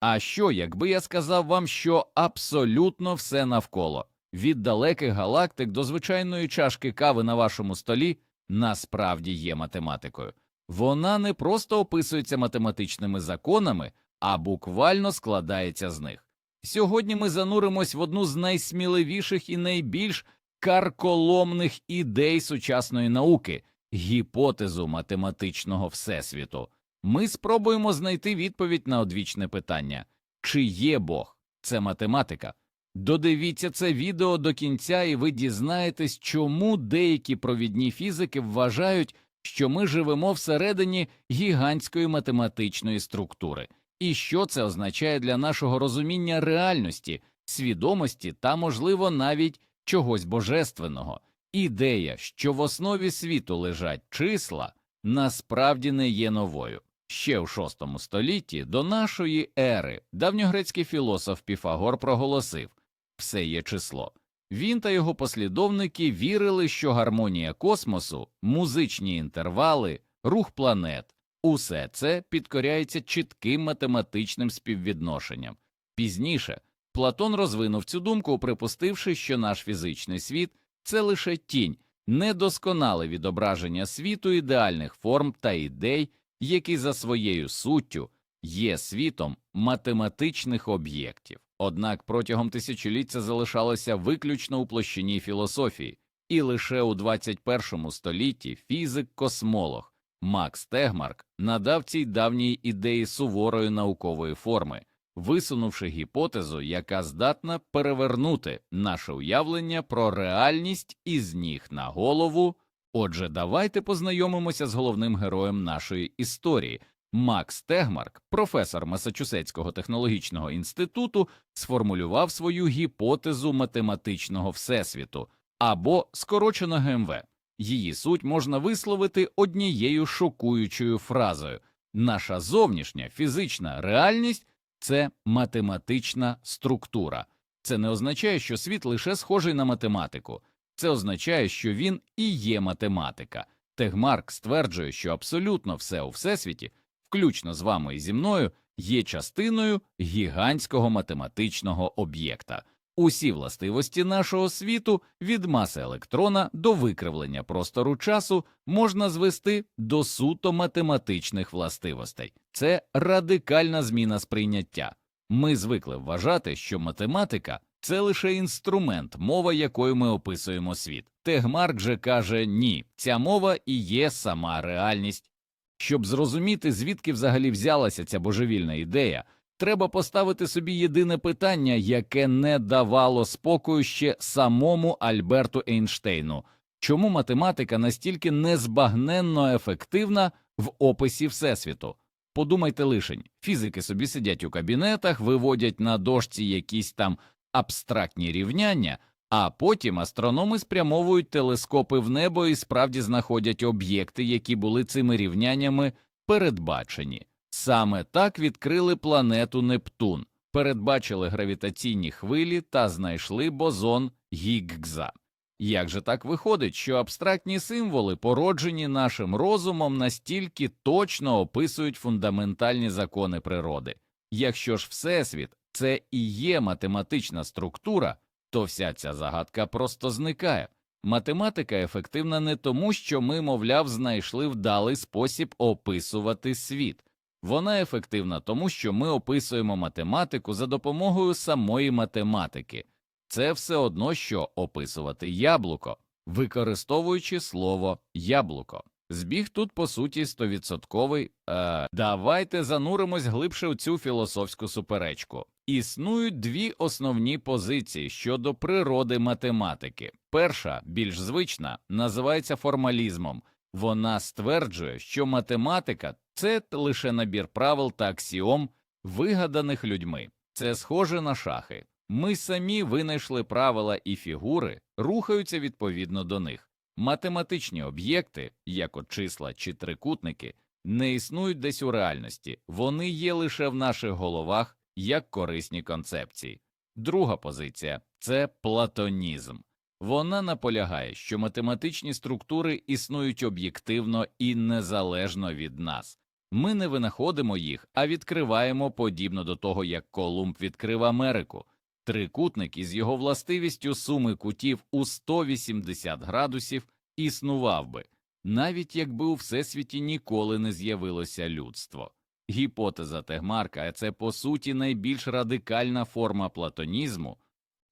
А що, якби я сказав вам, що абсолютно все навколо, від далеких галактик до звичайної чашки кави на вашому столі, насправді є математикою. Вона не просто описується математичними законами, а буквально складається з них. Сьогодні ми зануримось в одну з найсміливіших і найбільш карколомних ідей сучасної науки гіпотезу математичного всесвіту. Ми спробуємо знайти відповідь на одвічне питання чи є Бог? Це математика. Додивіться це відео до кінця, і ви дізнаєтесь, чому деякі провідні фізики вважають, що ми живемо всередині гігантської математичної структури, і що це означає для нашого розуміння реальності, свідомості та, можливо, навіть чогось божественного. Ідея, що в основі світу лежать числа, насправді не є новою. Ще в VI столітті до нашої ери давньогрецький філософ Піфагор проголосив все є число. Він та його послідовники вірили, що гармонія космосу, музичні інтервали, рух планет усе це підкоряється чітким математичним співвідношенням. Пізніше Платон розвинув цю думку, припустивши, що наш фізичний світ це лише тінь, недосконале відображення світу ідеальних форм та ідей, які за своєю суттю є світом математичних об'єктів. Однак протягом тисячоліть це залишалося виключно у площині філософії, і лише у 21 столітті фізик-космолог Макс Тегмарк надав цій давній ідеї суворої наукової форми, висунувши гіпотезу, яка здатна перевернути наше уявлення про реальність із ніг на голову. Отже, давайте познайомимося з головним героєм нашої історії. Макс Тегмарк, професор Масачусетського технологічного інституту, сформулював свою гіпотезу математичного всесвіту або скорочено ГМВ. Її суть можна висловити однією шокуючою фразою наша зовнішня фізична реальність це математична структура. Це не означає, що світ лише схожий на математику, це означає, що він і є математика. Тегмарк стверджує, що абсолютно все у всесвіті, включно з вами і зі мною, є частиною гігантського математичного об'єкта. Усі властивості нашого світу від маси електрона до викривлення простору часу можна звести до суто математичних властивостей. Це радикальна зміна сприйняття. Ми звикли вважати, що математика це лише інструмент, мова якою ми описуємо світ. Тегмарк же каже ні, ця мова і є сама реальність. Щоб зрозуміти, звідки взагалі взялася ця божевільна ідея, треба поставити собі єдине питання, яке не давало спокою ще самому Альберту Ейнштейну чому математика настільки незбагненно ефективна в описі Всесвіту? Подумайте лишень, фізики собі сидять у кабінетах, виводять на дошці якісь там абстрактні рівняння, а потім астрономи спрямовують телескопи в небо і справді знаходять об'єкти, які були цими рівняннями передбачені. Саме так відкрили планету Нептун, передбачили гравітаційні хвилі та знайшли бозон Гіггза. Як же так виходить, що абстрактні символи, породжені нашим розумом, настільки точно описують фундаментальні закони природи? Якщо ж Всесвіт це і є математична структура, то вся ця загадка просто зникає. Математика ефективна не тому, що ми, мовляв, знайшли вдалий спосіб описувати світ. Вона ефективна тому, що ми описуємо математику за допомогою самої математики. Це все одно, що описувати яблуко, використовуючи слово яблуко. Збіг тут, по суті, стовідсотковий. Е, давайте зануримось глибше у цю філософську суперечку. Існують дві основні позиції щодо природи математики. Перша, більш звична, називається формалізмом. Вона стверджує, що математика це лише набір правил та аксіом, вигаданих людьми. Це схоже на шахи. Ми самі винайшли правила і фігури, рухаються відповідно до них. Математичні об'єкти, як от числа чи трикутники, не існують десь у реальності, вони є лише в наших головах як корисні концепції. Друга позиція це платонізм. Вона наполягає, що математичні структури існують об'єктивно і незалежно від нас. Ми не винаходимо їх, а відкриваємо подібно до того, як Колумб відкрив Америку. Трикутник із його властивістю суми кутів у 180 градусів існував би, навіть якби у всесвіті ніколи не з'явилося людство. Гіпотеза Тегмарка це по суті найбільш радикальна форма платонізму.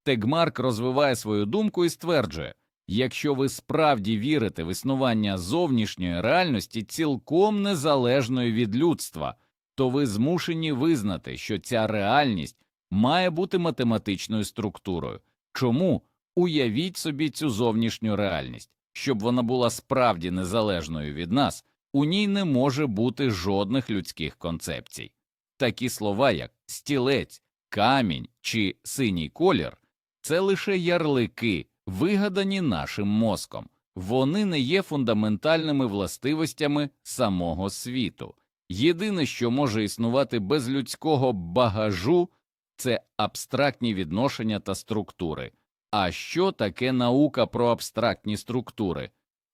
Тегмарк розвиває свою думку і стверджує якщо ви справді вірите в існування зовнішньої реальності, цілком незалежної від людства, то ви змушені визнати, що ця реальність має бути математичною структурою. Чому уявіть собі цю зовнішню реальність, щоб вона була справді незалежною від нас, у ній не може бути жодних людських концепцій. Такі слова, як стілець, камінь чи синій колір, це лише ярлики, вигадані нашим мозком. Вони не є фундаментальними властивостями самого світу. Єдине, що може існувати без людського багажу, це абстрактні відношення та структури. А що таке наука про абстрактні структури?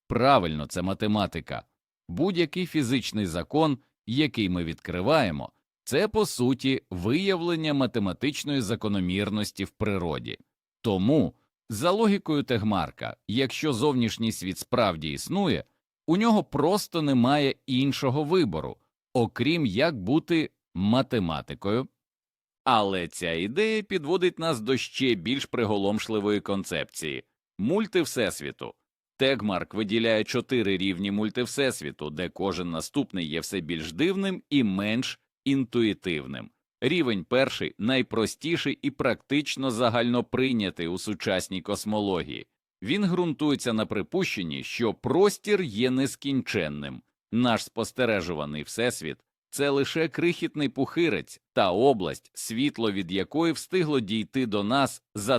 Правильно, це математика. Будь-який фізичний закон, який ми відкриваємо, це по суті виявлення математичної закономірності в природі. Тому, за логікою Тегмарка, якщо зовнішній світ справді існує, у нього просто немає іншого вибору, окрім як бути математикою. Але ця ідея підводить нас до ще більш приголомшливої концепції мультивсесвіту. Тегмарк виділяє чотири рівні мультивсесвіту, де кожен наступний є все більш дивним і менш інтуїтивним. Рівень перший найпростіший і практично загальноприйнятий у сучасній космології. Він ґрунтується на припущенні, що простір є нескінченним. Наш спостережуваний всесвіт це лише крихітний пухирець та область, світло від якої встигло дійти до нас за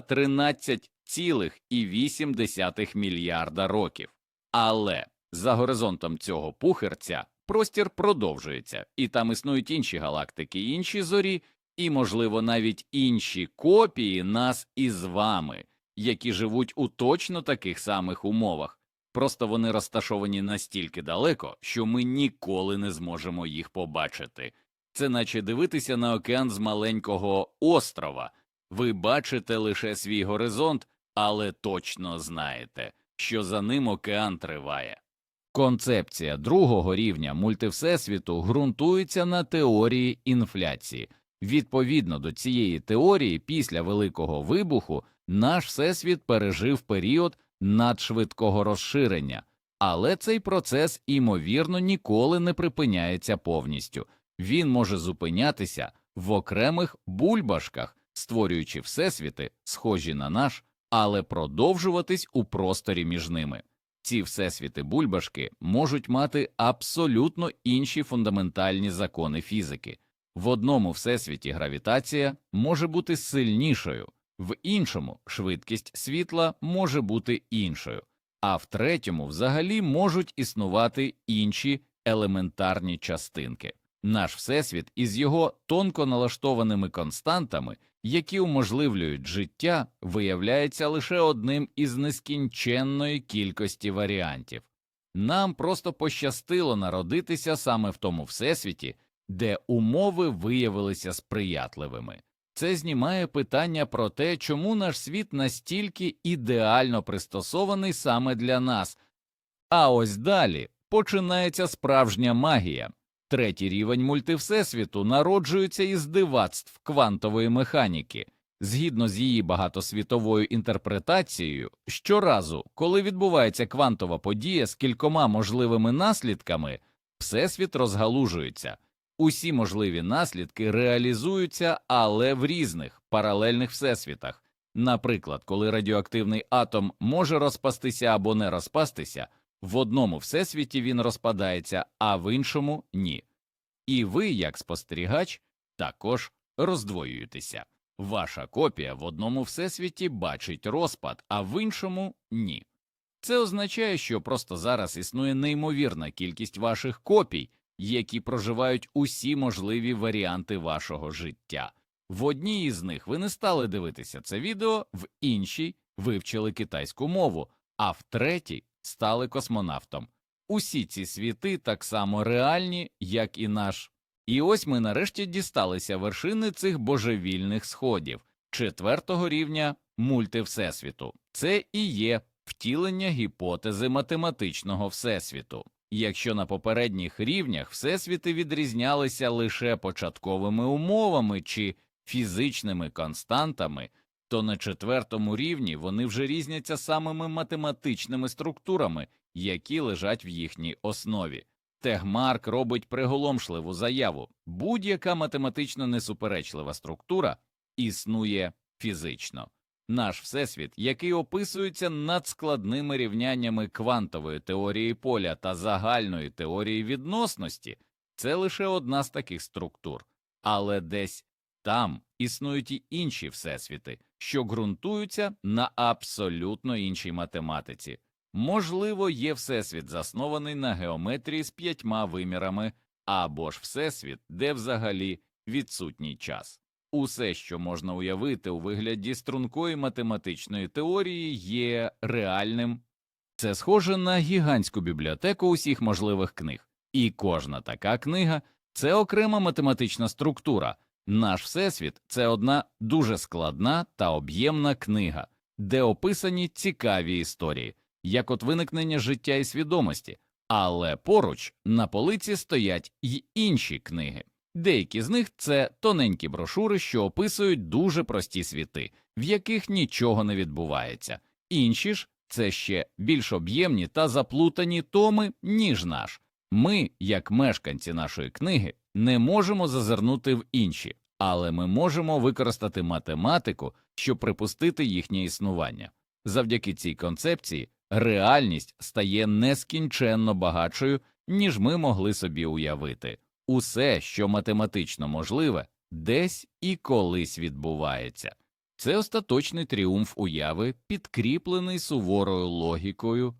13,8 мільярда років. Але за горизонтом цього пухирця простір продовжується, і там існують інші галактики, інші зорі, і, можливо, навіть інші копії нас із вами, які живуть у точно таких самих умовах. Просто вони розташовані настільки далеко, що ми ніколи не зможемо їх побачити. Це наче дивитися на океан з маленького острова. Ви бачите лише свій горизонт, але точно знаєте, що за ним океан триває. Концепція другого рівня мультивсесвіту ґрунтується на теорії інфляції. Відповідно до цієї теорії, після Великого вибуху наш всесвіт пережив період надшвидкого розширення, але цей процес, імовірно, ніколи не припиняється повністю. Він може зупинятися в окремих бульбашках, створюючи всесвіти, схожі на наш, але продовжуватись у просторі між ними. Ці всесвіти бульбашки можуть мати абсолютно інші фундаментальні закони фізики. В одному всесвіті гравітація може бути сильнішою, в іншому швидкість світла може бути іншою, а в третьому взагалі можуть існувати інші елементарні частинки. Наш всесвіт із його тонко налаштованими константами, які уможливлюють життя, виявляється лише одним із нескінченної кількості варіантів. Нам просто пощастило народитися саме в тому всесвіті, де умови виявилися сприятливими. Це знімає питання про те, чому наш світ настільки ідеально пристосований саме для нас. А ось далі починається справжня магія. Третій рівень мультивсесвіту народжується із дивацтв квантової механіки. Згідно з її багатосвітовою інтерпретацією, щоразу, коли відбувається квантова подія з кількома можливими наслідками, всесвіт розгалужується. Усі можливі наслідки реалізуються, але в різних паралельних всесвітах. Наприклад, коли радіоактивний атом може розпастися або не розпастися, в одному всесвіті він розпадається, а в іншому ні. І ви, як спостерігач, також роздвоюєтеся. Ваша копія в одному всесвіті бачить розпад, а в іншому ні. Це означає, що просто зараз існує неймовірна кількість ваших копій, які проживають усі можливі варіанти вашого життя. В одній із них ви не стали дивитися це відео, в іншій вивчили китайську мову, а в третій стали космонавтом. Усі ці світи так само реальні, як і наш. І ось ми нарешті дісталися вершини цих божевільних сходів четвертого рівня мультивсесвіту. Це і є втілення гіпотези математичного всесвіту. Якщо на попередніх рівнях всесвіти відрізнялися лише початковими умовами чи фізичними константами, то на четвертому рівні вони вже різняться самими математичними структурами, які лежать в їхній основі. Тегмарк робить приголомшливу заяву будь-яка математично несуперечлива структура існує фізично. Наш всесвіт, який описується надскладними рівняннями квантової теорії поля та загальної теорії відносності, це лише одна з таких структур, але десь там існують і інші всесвіти, що ґрунтуються на абсолютно іншій математиці. Можливо, є всесвіт, заснований на геометрії з п'ятьма вимірами, або ж всесвіт, де взагалі відсутній час. Усе, що можна уявити у вигляді стрункої математичної теорії, є реальним. Це схоже на гігантську бібліотеку усіх можливих книг, і кожна така книга це окрема математична структура. Наш всесвіт це одна дуже складна та об'ємна книга, де описані цікаві історії, як от виникнення життя і свідомості, але поруч на полиці стоять й інші книги. Деякі з них це тоненькі брошури, що описують дуже прості світи, в яких нічого не відбувається, інші ж це ще більш об'ємні та заплутані томи, ніж наш. Ми, як мешканці нашої книги, не можемо зазирнути в інші, але ми можемо використати математику, щоб припустити їхнє існування. Завдяки цій концепції реальність стає нескінченно багатшою, ніж ми могли собі уявити. Усе, що математично можливе, десь і колись відбувається. Це остаточний тріумф уяви, підкріплений суворою логікою.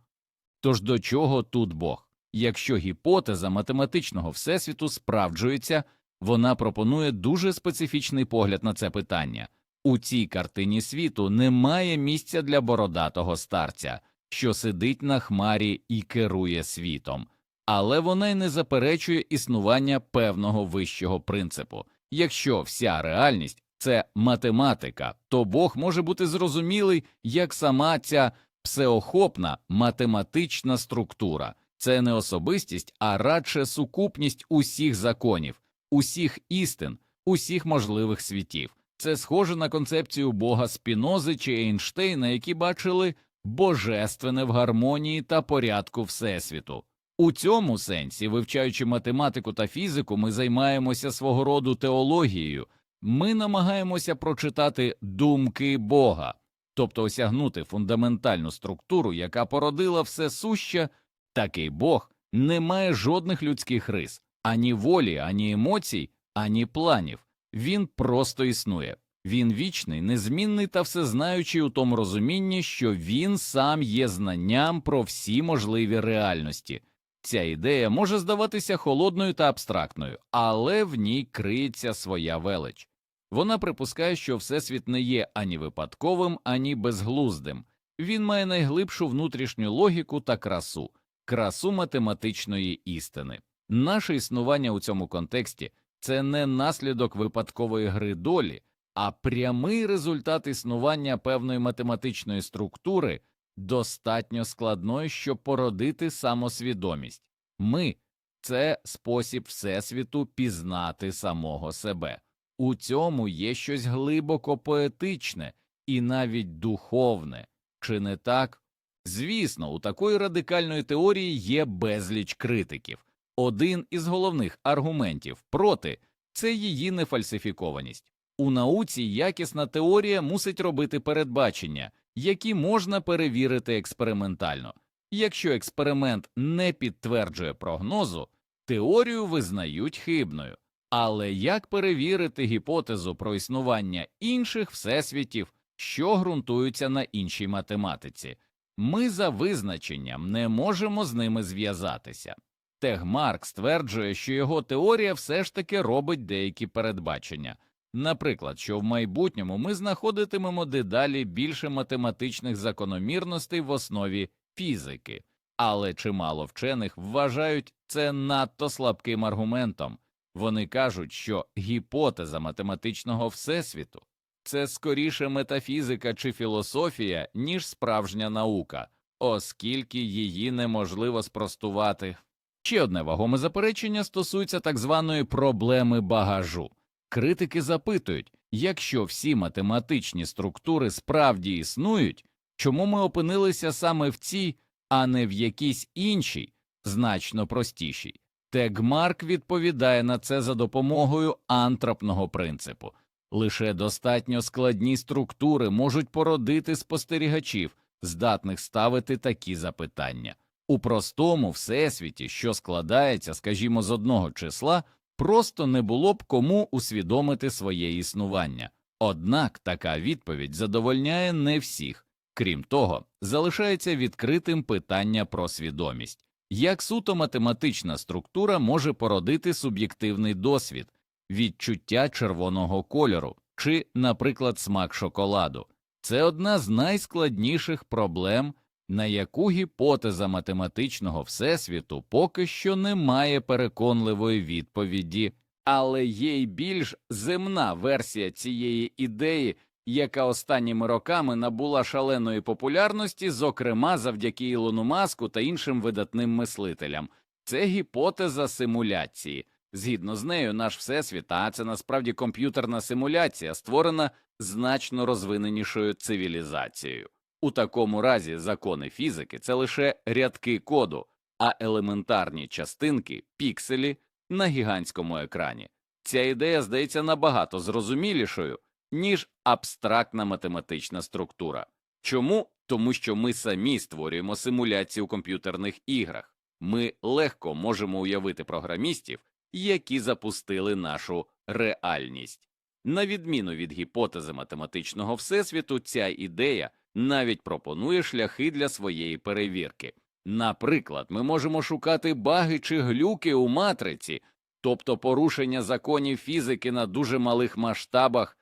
Тож до чого тут Бог? Якщо гіпотеза математичного всесвіту справджується, вона пропонує дуже специфічний погляд на це питання. У цій картині світу немає місця для бородатого старця, що сидить на хмарі і керує світом але вона й не заперечує існування певного вищого принципу. Якщо вся реальність це математика, то Бог може бути зрозумілий як сама ця всеохопна математична структура, це не особистість, а радше сукупність усіх законів, усіх істин, усіх можливих світів. Це схоже на концепцію Бога Спінози чи Ейнштейна, які бачили божественне в гармонії та порядку Всесвіту. У цьому сенсі, вивчаючи математику та фізику, ми займаємося свого роду теологією, ми намагаємося прочитати думки Бога, тобто осягнути фундаментальну структуру, яка породила все суще, такий Бог не має жодних людських рис, ані волі, ані емоцій, ані планів. Він просто існує. Він вічний, незмінний та всезнаючий у тому розумінні, що він сам є знанням про всі можливі реальності. Ця ідея може здаватися холодною та абстрактною, але в ній криється своя велич. Вона припускає, що Всесвіт не є ані випадковим, ані безглуздим, він має найглибшу внутрішню логіку та красу, красу математичної істини. Наше існування у цьому контексті це не наслідок випадкової гри долі, а прямий результат існування певної математичної структури достатньо складною, щоб породити самосвідомість. Ми це спосіб Всесвіту пізнати самого себе. У цьому є щось глибоко поетичне і навіть духовне, чи не так? Звісно, у такої радикальної теорії є безліч критиків. Один із головних аргументів проти це її нефальсифікованість. У науці якісна теорія мусить робити передбачення, які можна перевірити експериментально. Якщо експеримент не підтверджує прогнозу, теорію визнають хибною. Але як перевірити гіпотезу про існування інших всесвітів, що ґрунтуються на іншій математиці? Ми за визначенням не можемо з ними зв'язатися. Тегмарк стверджує, що його теорія все ж таки робить деякі передбачення. Наприклад, що в майбутньому ми знаходитимемо дедалі більше математичних закономірностей в основі фізики. Але чимало вчених вважають це надто слабким аргументом. Вони кажуть, що гіпотеза математичного всесвіту це скоріше метафізика чи філософія, ніж справжня наука, оскільки її неможливо спростувати. Ще одне вагоме заперечення стосується так званої проблеми багажу. Критики запитують, якщо всі математичні структури справді існують, чому ми опинилися саме в цій, а не в якійсь іншій, значно простішій. Тегмарк відповідає на це за допомогою антропного принципу. Лише достатньо складні структури можуть породити спостерігачів, здатних ставити такі запитання. У простому всесвіті, що складається, скажімо, з одного числа, просто не було б кому усвідомити своє існування. Однак така відповідь задовольняє не всіх. Крім того, залишається відкритим питання про свідомість. Як суто математична структура може породити суб'єктивний досвід, відчуття червоного кольору чи, наприклад, смак шоколаду? Це одна з найскладніших проблем, на яку гіпотеза математичного всесвіту поки що не має переконливої відповіді, але є й більш земна версія цієї ідеї, яка останніми роками набула шаленої популярності, зокрема завдяки Ілону Маску та іншим видатним мислителям. Це гіпотеза симуляції. Згідно з нею, наш всесвіт, а це насправді комп'ютерна симуляція, створена значно розвиненішою цивілізацією. У такому разі закони фізики це лише рядки коду, а елементарні частинки пікселі на гігантському екрані. Ця ідея здається набагато зрозумілішою, ніж абстрактна математична структура. Чому? Тому що ми самі створюємо симуляції у комп'ютерних іграх. Ми легко можемо уявити програмістів, які запустили нашу реальність. На відміну від гіпотези математичного всесвіту, ця ідея навіть пропонує шляхи для своєї перевірки. Наприклад, ми можемо шукати баги чи глюки у матриці, тобто порушення законів фізики на дуже малих масштабах.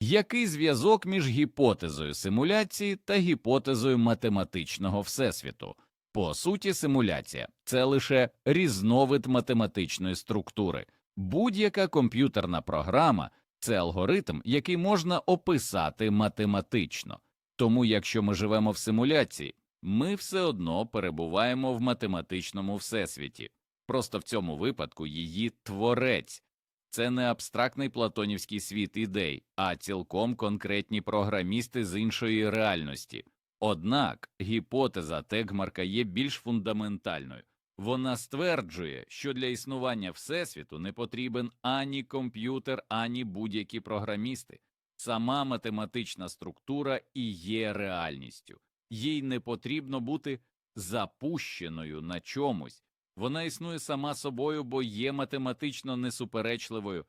Який зв'язок між гіпотезою симуляції та гіпотезою математичного всесвіту? По суті, симуляція це лише різновид математичної структури. Будь-яка комп'ютерна програма це алгоритм, який можна описати математично. Тому, якщо ми живемо в симуляції, ми все одно перебуваємо в математичному всесвіті. Просто в цьому випадку її творець це не абстрактний платонівський світ ідей, а цілком конкретні програмісти з іншої реальності. Однак гіпотеза Тегмарка є більш фундаментальною. Вона стверджує, що для існування Всесвіту не потрібен ані комп'ютер, ані будь-які програмісти. Сама математична структура і є реальністю. Їй не потрібно бути запущеною на чомусь. Вона існує сама собою, бо є математично несуперечливою.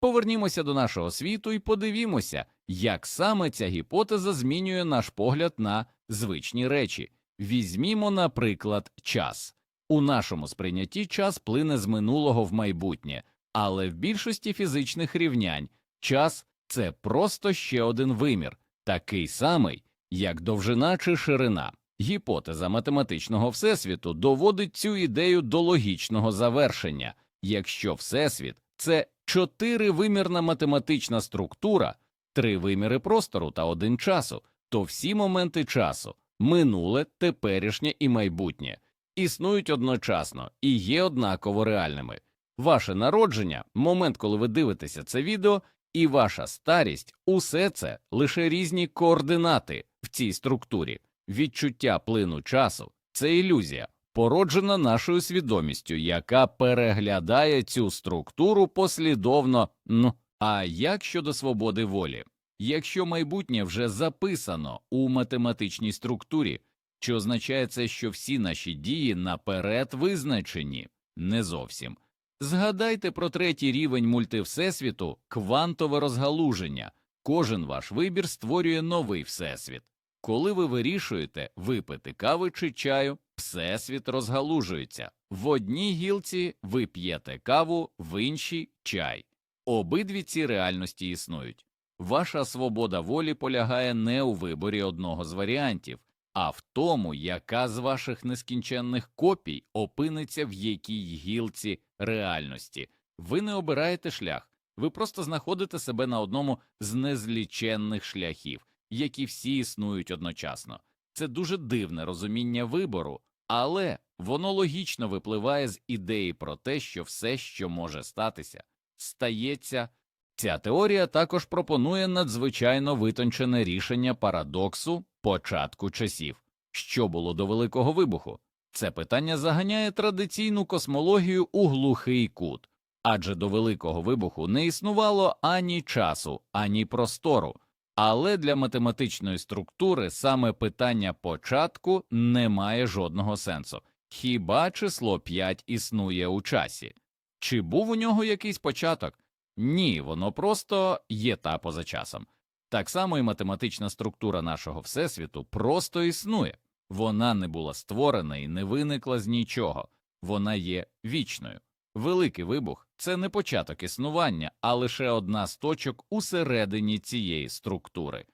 Повернімося до нашого світу і подивімося, як саме ця гіпотеза змінює наш погляд на звичні речі. Візьмімо, наприклад, час. У нашому сприйнятті час плине з минулого в майбутнє, але в більшості фізичних рівнянь час це просто ще один вимір, такий самий, як довжина чи ширина. Гіпотеза математичного всесвіту доводить цю ідею до логічного завершення. Якщо всесвіт це чотиривимірна математична структура, три виміри простору та один часу, то всі моменти часу минуле, теперішнє і майбутнє існують одночасно і є однаково реальними. Ваше народження, момент, коли ви дивитеся це відео, і ваша старість усе це лише різні координати в цій структурі. Відчуття плину часу це ілюзія, породжена нашою свідомістю, яка переглядає цю структуру послідовно. Ну, а як щодо свободи волі? Якщо майбутнє вже записано у математичній структурі, чи означає це, що всі наші дії наперед визначені? Не зовсім. Згадайте про третій рівень мультивсесвіту квантове розгалуження. Кожен ваш вибір створює новий всесвіт. Коли ви вирішуєте випити кави чи чаю, всесвіт розгалужується. В одній гілці ви п'єте каву, в іншій чай. Обидві ці реальності існують. Ваша свобода волі полягає не у виборі одного з варіантів, а в тому, яка з ваших нескінченних копій опиниться в якій гілці реальності. Ви не обираєте шлях, ви просто знаходите себе на одному з незліченних шляхів, які всі існують одночасно. Це дуже дивне розуміння вибору, але воно логічно випливає з ідеї про те, що все, що може статися, стається. Ця теорія також пропонує надзвичайно витончене рішення парадоксу початку часів. Що було до Великого вибуху? Це питання заганяє традиційну космологію у глухий кут, адже до Великого вибуху не існувало ані часу, ані простору. Але для математичної структури саме питання початку не має жодного сенсу. Хіба число 5 існує у часі? Чи був у нього якийсь початок? Ні, воно просто є та поза часом. Так само і математична структура нашого Всесвіту просто існує. Вона не була створена і не виникла з нічого, вона є вічною. Великий вибух це не початок існування, а лише одна з точок усередині цієї структури,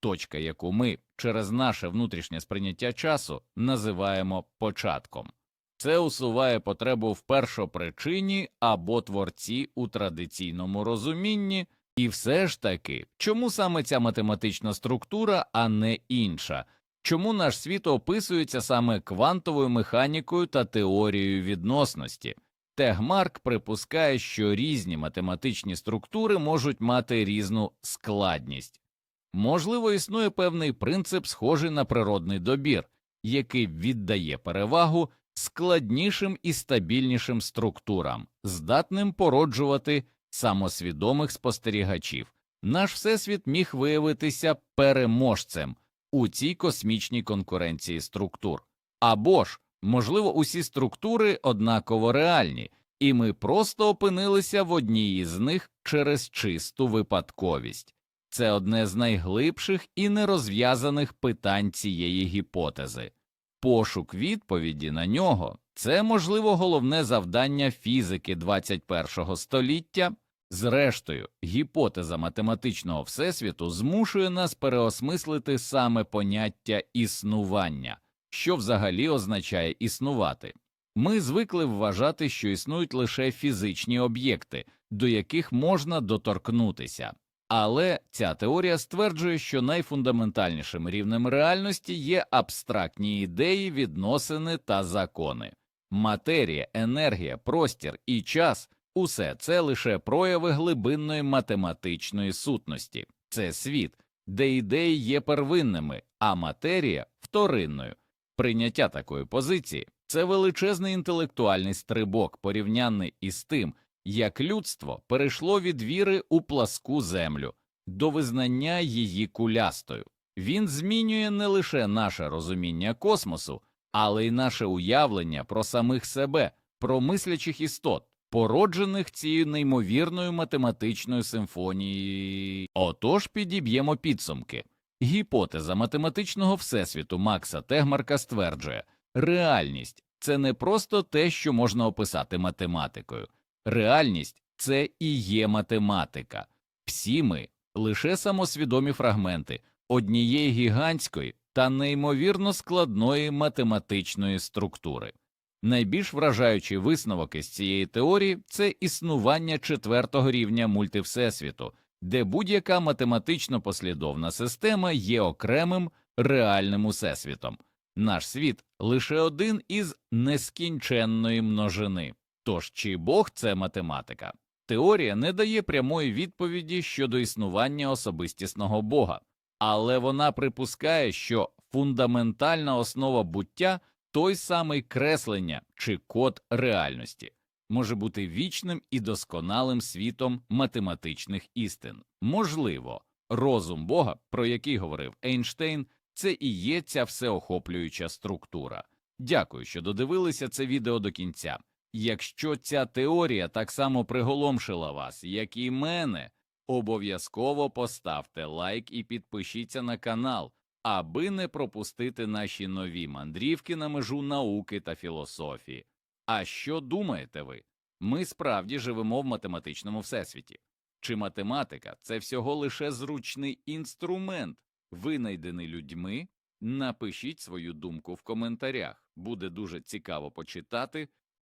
точка, яку ми через наше внутрішнє сприйняття часу називаємо початком. Це усуває потребу в першопричині або творці у традиційному розумінні, і все ж таки, чому саме ця математична структура, а не інша? Чому наш світ описується саме квантовою механікою та теорією відносності? Тегмарк припускає, що різні математичні структури можуть мати різну складність. Можливо, існує певний принцип, схожий на природний добір, який віддає перевагу складнішим і стабільнішим структурам, здатним породжувати самосвідомих спостерігачів. Наш всесвіт міг виявитися переможцем у цій космічній конкуренції структур. Або ж, можливо, усі структури однаково реальні, і ми просто опинилися в одній із них через чисту випадковість. Це одне з найглибших і нерозв'язаних питань цієї гіпотези. Пошук відповіді на нього це, можливо, головне завдання фізики 21 століття. Зрештою, гіпотеза математичного всесвіту змушує нас переосмислити саме поняття існування, що взагалі означає існувати. Ми звикли вважати, що існують лише фізичні об'єкти, до яких можна доторкнутися. Але ця теорія стверджує, що найфундаментальнішим рівнем реальності є абстрактні ідеї, відносини та закони. Матерія, енергія, простір і час усе це лише прояви глибинної математичної сутності, це світ, де ідеї є первинними, а матерія вторинною. Прийняття такої позиції це величезний інтелектуальний стрибок, порівняний із тим, як людство перейшло від віри у пласку землю до визнання її кулястою. Він змінює не лише наше розуміння космосу, але й наше уявлення про самих себе, про мислячих істот, породжених цією неймовірною математичною симфонією. Отож підіб'ємо підсумки. Гіпотеза математичного всесвіту Макса Тегмарка стверджує, реальність це не просто те, що можна описати математикою. Реальність це і є математика. Всі ми лише самосвідомі фрагменти однієї гігантської та неймовірно складної математичної структури. Найбільш вражаючий висновок із цієї теорії це існування четвертого рівня мультивсесвіту, де будь-яка математично послідовна система є окремим реальним усесвітом. Наш світ лише один із нескінченної множини. Тож чи Бог це математика? Теорія не дає прямої відповіді щодо існування особистісного Бога, але вона припускає, що фундаментальна основа буття той самий креслення чи код реальності може бути вічним і досконалим світом математичних істин. Можливо, розум Бога, про який говорив Ейнштейн, це і є ця всеохоплююча структура. Дякую, що додивилися це відео до кінця. Якщо ця теорія так само приголомшила вас, як і мене, обов'язково поставте лайк і підпишіться на канал, аби не пропустити наші нові мандрівки на межу науки та філософії. А що думаєте ви? Ми справді живемо в математичному всесвіті. Чи математика це всього лише зручний інструмент, винайдений людьми Напишіть свою думку в коментарях. Буде дуже цікаво почитати.